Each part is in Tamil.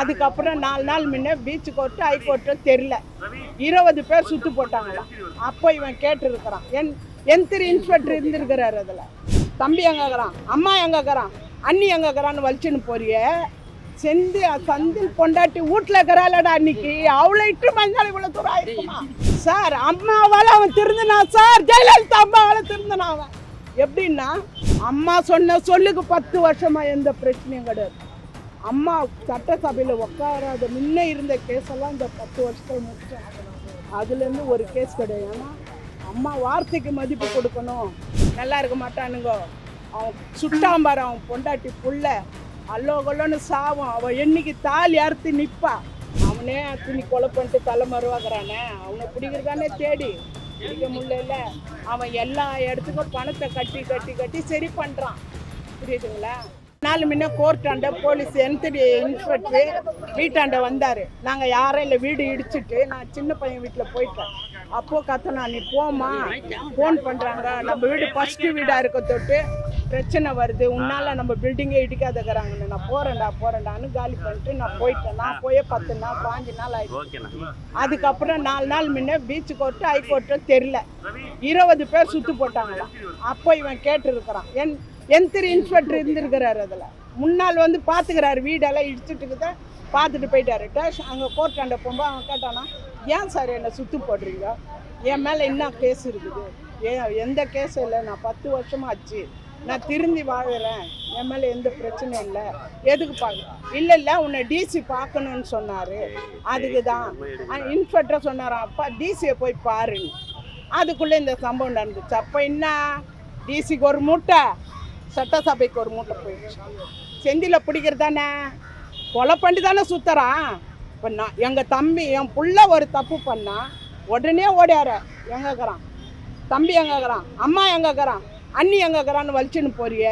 அதுக்கப்புறம் நாலு நாள் முன்ன பீச் கோர்ட்டு ஹைகோர்ட்டு தெரில இருபது பேர் சுத்து போட்டாங்களாம் அப்போ இவன் கேட்டிருக்கிறான். என் எந்திரி இன்ஸ்பெக்டர் இருந்திருக்கிறாரு அதில். தம்பி எங்கேக்கிறான் அம்மா எங்கேக்கிறான் அண்ணி எங்கேக்கிறான்னு வலிச்சுன்னு போறிய. செந்து சந்தில் பொண்டாட்டி வீட்டில் இருக்கிறாளடா அன்னைக்கு. அவ்வளோ இட்டு மஞ்சள் இவ்வளோ தூரம் ஆயிருக்குமா? சார் அம்மாவால் அவன் திருந்தினான் சார். ஜெயலலிதா அம்மாவால் திருந்தினான் அவன். எப்படின்னா அம்மா சொன்ன சொல்லுக்கு பத்து வருஷமா எந்த பிரச்சனையும் கிடையாது. அம்மா சட்டசபையில் உட்காராத முன்னே இருந்த கேஸெல்லாம் இந்த பத்து வருஷத்தில் முடிச்சோம் அதுலேருந்து ஒரு கேஸ் கிடையாது. ஏன்னா அம்மா வார்த்தைக்கு மதிப்பு கொடுக்கணும். நல்லா இருக்க மாட்டானுங்க. அவன் சுட்டாம்பார் அவன் பொண்டாட்டி புள்ள. அல்லோகல்லோன்னு சாவும். அவன் என்னைக்கு தாலி அறுத்து நிற்பா அவனே துணி கொலை பண்ணிட்டு தலைமறைவாக்குறானே அவனை பிடிக்கிறதானே தேடி. பிடிக்க முடியல. அவன் எல்லா இடத்துக்கும் பணத்தை கட்டி கட்டி கட்டி சரி பண்ணுறான் புரியுதுங்களா? நாலு முன்ன கோர்ட்டாண்ட போலீஸ் என்டி இன்ஸ்பெக்டர் வீட்டாண்ட வந்தார். நாங்கள் யாரும் இல்லை வீடு இடிச்சிட்டு நான் சின்ன பையன் வீட்டில் போயிட்டேன். அப்போது கத்தனா நீ போம்மா ஃபோன் பண்ணுறாங்க நம்ம வீடு ஃபஸ்ட்டு வீடாக இருக்க தொட்டு பிரச்சனை வருது. உன்னால் நம்ம பில்டிங்கே இடிக்காதக்கிறாங்கன்னு நான் போகிறேன்டா போகிறேன்டான்னு காலி பண்ணிட்டு நான் போயிட்டேன். நான் போயே பத்து நாள் பாஞ்சு நாள் ஆயிடுச்சு. அதுக்கப்புறம் நாலு நாள் முன்ன பீச் கோர்ட்டு ஹைகோர்ட்டு தெரில இருபது பேர் சுத்து போட்டாங்களாம். அப்போ இவன் கேட்டிருக்கிறான். என் எந்திரி இன்ஸ்பெக்டர் இருந்திருக்கிறாரு அதில். முன்னால் வந்து பார்த்துக்கிறாரு வீடெல்லாம் இடிச்சுட்டு தான் பார்த்துட்டு போயிட்டாரு. டேஷ் அங்கே கோர்ட்டாண்ட போகும்போது அவன் கேட்டானா ஏன் சார் என்னை சுற்று போடுறீங்க? என் மேலே என்ன கேஸ் இருக்குது? ஏன் எந்த கேஸும் இல்லை? நான் பத்து வருஷமா ஆச்சு. நான் திருந்தி வாழ்கிறேன் என் மேலே எந்த பிரச்சனையும் இல்லை. எதுக்கு பார்க்க இல்லை இல்லை உன்னை டிசி பார்க்கணும்னு சொன்னார். அதுக்கு தான். இன்ஸ்பெக்டர் சொன்னாராம் அப்பா டிசியை போய் பாருன்னு. அதுக்குள்ளே இந்த சம்பவம் நடந்துச்சு. அப்போ என்ன? டிசிக்கு ஒரு மூட்டை. சட்டசபைக்கு ஒரு மூட்டை போயிடுச்சு. செந்தியில் பிடிக்கிறது தானே கொலை பண்ணி தானே சுற்றுறான் இப்போ நான் எங்கள் தம்பி என் புள்ள ஒரு தப்பு பண்ணா உடனே ஓடியார. எங்கக்கிறான் தம்பி எங்கக்கிறான் அம்மா எங்கக்கிறான் அண்ணி எங்கக்கிறான்னு வலிச்சுன்னு போறிய.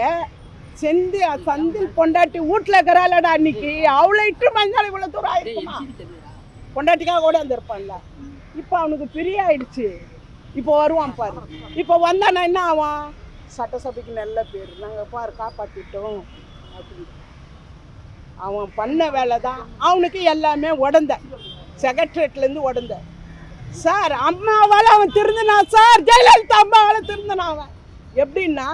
செந்தி சந்தில் பொண்டாட்டி வீட்டில் இருக்கிறாளடா அன்னைக்கு. அவ்வளோ இட்டு மஞ்சள் இவ்வளோ தூரம் ஆயிருக்குமா? பொண்டாட்டிக்காக கூட வந்திருப்பான்ல இப்போ அவனுக்கு பிரிய ஆயிடுச்சு இப்போ வருவான் பாரு. இப்போ வந்தானா என்ன ஆவான்? சட்டசபைக்கு நல்ல பேர். நாங்கள் பார் காப்பாற்றிட்டோம் அப்படின்னு. அவன் பண்ண வேலை தான் அவனுக்கு எல்லாமே உடந்த. செக்ரட்டரியேட்லேருந்து உடந்த. சார் அம்மாவால் அவன் திருந்தினான் சார். ஜெயலலிதா அம்மாவால் திருந்தினான் அவன். எப்படின்னா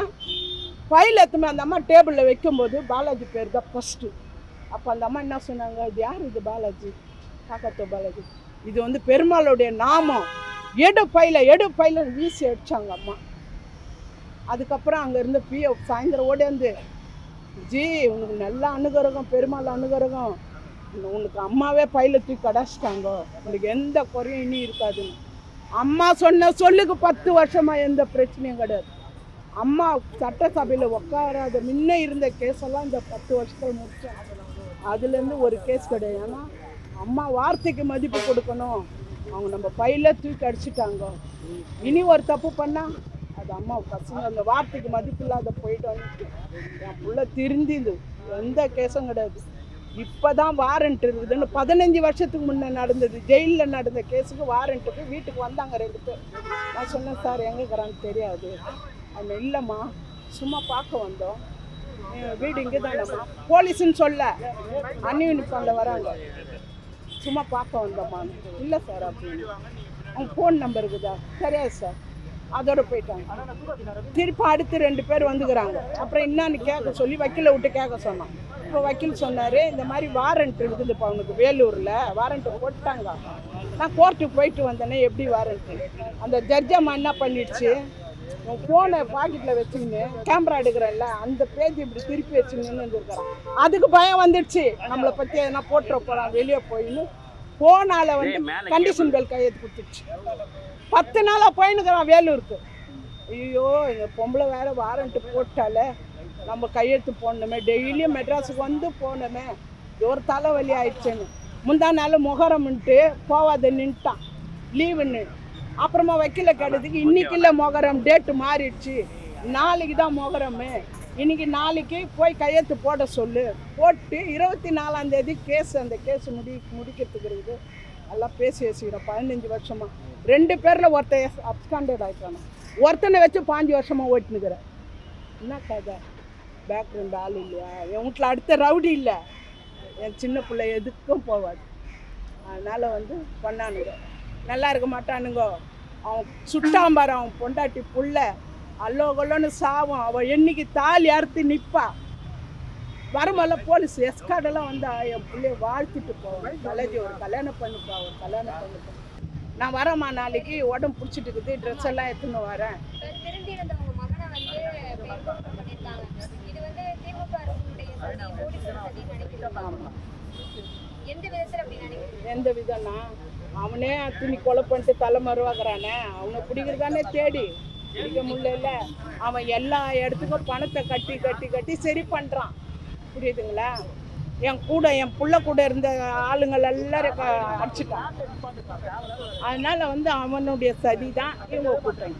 ஃபைல் எத்துமே அந்த அம்மா டேபிளில் வைக்கும்போது பாலாஜி பேர் தான் ஃபஸ்ட்டு அப்போ அந்த அம்மா என்ன சொன்னாங்க? இது யார் இது பாலாஜி? காக்கத்தோ பாலாஜி. இது வந்து பெருமாளுடைய நாமம். எடு பையில எடு பையில வீசி அடித்தாங்க அம்மா. அதுக்கப்புறம் அங்கே இருந்த பிஎஃப் சாயந்தரம் ஓடியாந்து ஜி உனக்கு நல்ல அனுகிரகம் பெருமாள் அனுகிரகம். உனக்கு அம்மாவே பையில தூக்கி கடாச்சிட்டாங்க உனக்கு எந்த குறையும் இனி இருக்காதுன்னு. அம்மா சொன்ன சொல்லுக்கு பத்து வருஷமாக எந்த பிரச்சனையும் கிடையாது. அம்மா சட்டசபையில் உட்காராத முன்ன இருந்த கேஸெல்லாம் இந்த பத்து வருஷத்தில் முடிச்சோம். அதுலேருந்து ஒரு கேஸ் கிடையாது. ஏன்னா அம்மா வார்த்தைக்கு மதிப்பு கொடுக்கணும். அவங்க நம்ம பையில தூக்கி அடிச்சிட்டாங்க. இனி ஒரு தப்பு பண்ணால் அது அம்மா பசங்க அந்த வார்த்தைக்கு மதிப்பு இல்லாத போயிட்டோன்னு என் புள்ள திருந்திது. எந்த கேஸும் கிடையாது. இப்போ தான் வாரண்ட் இருக்குதுன்னு பதினஞ்சு வருஷத்துக்கு முன்னே நடந்தது. ஜெயிலில் நடந்த கேஸுக்கு வாரண்ட்டுக்கு வீட்டுக்கு வந்தாங்க ரெண்டு பேர். நான் சொன்னேன் சார் எங்கே இருக்கிறான்னு தெரியாது. அவன் இல்லைம்மா. சும்மா பார்க்க வந்தோம். வீடு இங்கே தானம்மா போலீஸுன்னு சொல்ல. அன்யூனிஃபார்மில் வராங்க. சும்மா பார்க்க வந்தோம்மான்னு. இல்லை சார் அப்படின்னு. அவங்க ஃபோன் நம்பர் இருக்குதா? சரியா சார். அதோட போயிட்டாங்க. திருப்பி அடுத்து ரெண்டு பேர் வந்துக்கிறாங்க. அப்புறம் என்னன்னு கேட்க சொல்லி வக்கீலை விட்டு கேட்க சொன்னான். இப்போ வக்கீல் சொன்னார் இந்த மாதிரி வாரண்ட் இருக்குது இப்போ அவனுக்கு வேலூரில். வாரண்ட் போட்டாங்க. நான் கோர்ட்டுக்கு போயிட்டு வந்தேனே எப்படி வாரண்ட்டு அந்த ஜட்ஜம்மா என்ன பண்ணிடுச்சு? உன் ஃபோனை பாக்கெட்டில் வச்சுக்கின்னு கேமரா எடுக்கிறேன்ல அந்த பேஜ் இப்படி திருப்பி வச்சுக்கின்னு வந்துருக்கிறான் அதுக்கு பயம் வந்துடுச்சு. நம்மளை பற்றி எதனா போட்டுற போகிறான் வெளியே போயின்னு. ஃபோனால் வந்து கண்டிஷன் பெல் கையெழுத்து கொடுத்துருச்சு. பத்து நாளாக போயின்னுக்கிறான் வேலூருக்கு. ஐயோ எங்கள் பொம்பளை வேற வாரண்ட்டு போட்டாலே நம்ம கையெழுத்து போடணுமே. டெய்லியும் மெட்ராஸுக்கு வந்து போகணுமே. ஒரு தலைவலி ஆயிடுச்சுன்னு. முந்தா நாள் முகரம்ன்ட்டு போவாத நின்ட்டான். லீவுன்னு. அப்புறமா வக்கீல கேட்டதுக்கு இன்னைக்கு இல்லை முகரம் டேட்டு மாறிடுச்சு. நாளைக்கு தான் முகரமு. இன்னைக்கு நாளைக்கு போய் கையெழுத்து போட சொல்லு. போட்டு இருபத்தி நாலாம் தேதி கேஸ் அந்த கேஸ் முடி முடிக்கிறதுக்கு இருக்குது. எல்லாம் பேசி வச்சுக்கிறோம் பதினஞ்சு வருஷமா. ரெண்டு பேரில் ஒருத்தன் அப்ஸ்காண்டட் ஆகிட்டானோ ஒருத்தனை வச்சு பாஞ்சு வருஷமாக ஓட்டினுக்கிறேன் என்ன கதை? பேக்ரவுண்ட் ஆள் இல்லையா? என் வீட்டில் அடுத்த ரவுடி இல்லை. என் சின்ன பிள்ளை எதுக்கும் போவாது. அதனால் வந்து பண்ணானுங்க. நல்லா இருக்க மாட்டானுங்க. அவன் சுட்டாம்பார் அவன் பொண்டாட்டி புள்ள. அல்லோ கொல்லோன்னு சாவும். அவன் என்னைக்கு தாலி அறுத்து நிற்பா வருமல்ல போலீஸ் எஸ்கார்டெல்லாம் வந்தா என் பிள்ளைய வாழ்த்திட்டு போவேன் கலேஜி ஒரு கல்யாணம் பண்ணுப்பா ஒரு கல்யாணம் பண்ணுப்பா. நான் வரேம்மா நாளைக்கு உடம்பு பிடிச்சிட்டு இருக்குது ட்ரெஸ் எல்லாம் எடுத்துன்னு வரேன். எந்த விதம்னா அவனே துணி கொலை பண்ணிட்டு தலைமறைவாக்குறானே. அவனை பிடிக்கிறதானே தேடி. பிடிக்க முடியல. அவன் எல்லா இடத்துக்கும் பணத்தை கட்டி கட்டி கட்டி சரி பண்ணுறான் புரியுதுங்களா? என் கூட என் புள்ள கூட இருந்த ஆளுங்கள் எல்லாரும் அடிச்சுட்டான் அடிச்சிட்டான் அதனால வந்து அவனுடைய சதி தான் இவங்க கூட்டுறாங்க.